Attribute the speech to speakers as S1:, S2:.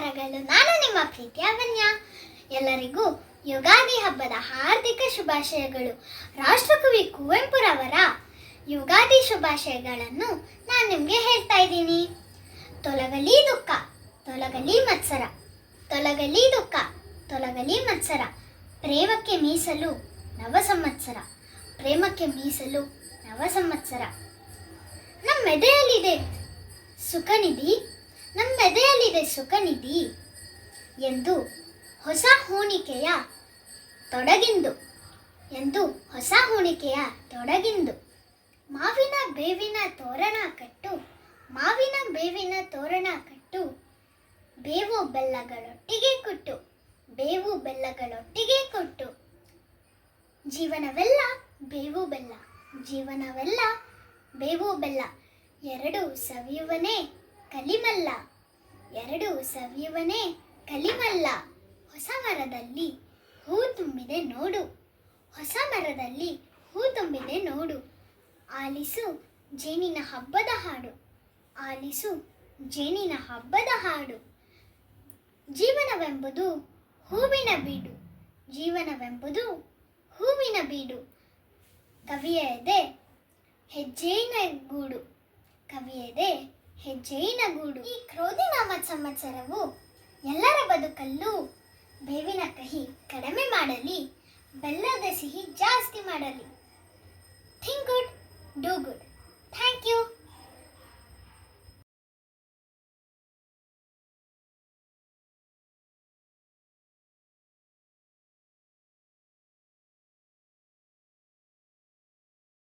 S1: ನಮಸ್ಕಾರಗಳು. ನಾನು ನಿಮ್ಮ ಪ್ರೀತಿಯ ವನ್ಯ. ಎಲ್ಲರಿಗೂ ಯುಗಾದಿ ಹಬ್ಬದ ಹಾರ್ದಿಕ ಶುಭಾಶಯಗಳು. ರಾಷ್ಟ್ರಕವಿ ಕುವೆಂಪುರವರ ಯುಗಾದಿ ಶುಭಾಶಯಗಳನ್ನು ನಾನು ನಿಮಗೆ ಹೇಳ್ತಾ ಇದ್ದೀನಿ. ತೊಲಗಲಿ ದುಃಖ, ತೊಲಗಲಿ ಮತ್ಸರ, ತೊಲಗಲಿ ದುಃಖ, ತೊಲಗಲಿ ಮತ್ಸರ. ಪ್ರೇಮಕ್ಕೆ ಮೀಸಲು ನವ ಸಂವತ್ಸರ, ಪ್ರೇಮಕ್ಕೆ ಮೀಸಲು ನವ ಸಂವತ್ಸರ. ನಮ್ಮ ಮೆದೆಯಲ್ಲಿದೆ ಸುಖನಿಧಿ ನಮ್ಮ ಮೆದೆಯಲ್ಲಿದೆ ಸುಖನಿಧಿ ಎಂದು ಹೊಸ ಹೂಣಿಕೆಯ ತೊಡಗಿಂದು ಎಂದು ಹೊಸ ಹೂಣಿಕೆಯ ತೊಡಗಿಂದು ಮಾವಿನ ಬೇವಿನ ತೋರಣ ಕಟ್ಟು, ಮಾವಿನ ಬೇವಿನ ತೋರಣ ಕಟ್ಟು, ಬೇವು ಬೆಲ್ಲಗಳೊಟ್ಟಿಗೆ ಕೊಟ್ಟು, ಬೇವು ಬೆಲ್ಲಗಳೊಟ್ಟಿಗೆ ಕೊಟ್ಟು. ಜೀವನವೆಲ್ಲ ಬೇವು ಬೆಲ್ಲ, ಜೀವನವೆಲ್ಲ ಬೇವು ಬೆಲ್ಲ, ಎರಡು ಸವಿಯುವನೇ ಕಲಿಮಲ್ಲ. ಎರಡು ಸವಿಯುವನೇ ಕಲಿಮಲ್ಲ. ಹೊಸ ಮರದಲ್ಲಿ ಹೂ ತುಂಬಿದೆ ನೋಡು. ಹೊಸ ಮರದಲ್ಲಿ ಹೂ ತುಂಬಿದೆ ನೋಡು. ಆಲಿಸು ಜೇನಿನ ಹಬ್ಬದ ಹಾಡು. ಆಲಿಸು ಜೇನಿನ ಹಬ್ಬದ ಹಾಡು. ಜೀವನವೆಂಬುದು ಹೂವಿನ ಬೀಡು. ಜೀವನವೆಂಬುದು ಹೂವಿನ ಬೀಡು. ಕವಿಯದೆ ಹೆಜ್ಜೆಯ ಗೂಡು. ಕವಿಯ ಎದೆ ಹೆಜ್ಜೆಯಿನ ಗೂಡು. ಈ ಕ್ರೋಧಿ ನಾಮ ಸಂವತ್ಸರವು ಎಲ್ಲರ ಬದುಕಲ್ಲೂ ಬೇವಿನ ಕಹಿ ಕಡಿಮೆ ಮಾಡಲಿ, ಬೆಲ್ಲದ ಸಿಹಿ ಜಾಸ್ತಿ ಮಾಡಲಿ. Think good, do good.